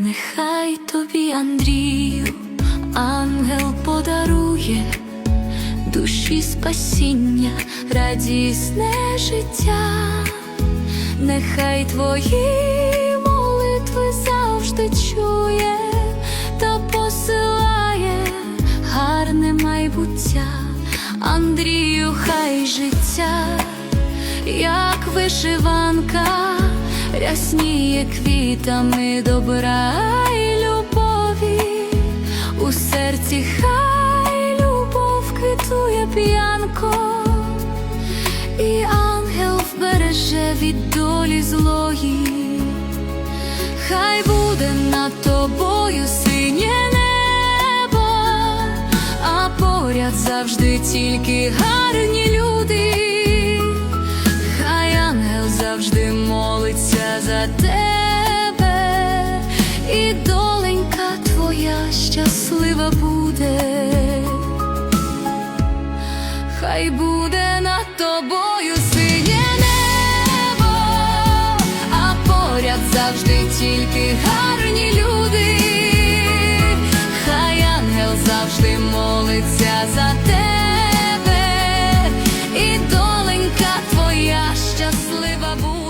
Нехай тобі, Андрію, ангел подарує душі спасіння, радісне життя, нехай твої молитви завжди чує та посилає гарне майбуття, Андрію, хай життя, як вишиванка, рясніє квітами добра й любові, у серці хай любов квітує п'янко, і ангел вбереже від долі злої, хай буде над тобою синє небо, а поряд завжди тільки гарні за тебе, і доленька твоя щаслива буде, хай буде над тобою синє небо, а поряд завжди тільки гарні люди, хай ангел завжди молиться за тебе. щаслива буду.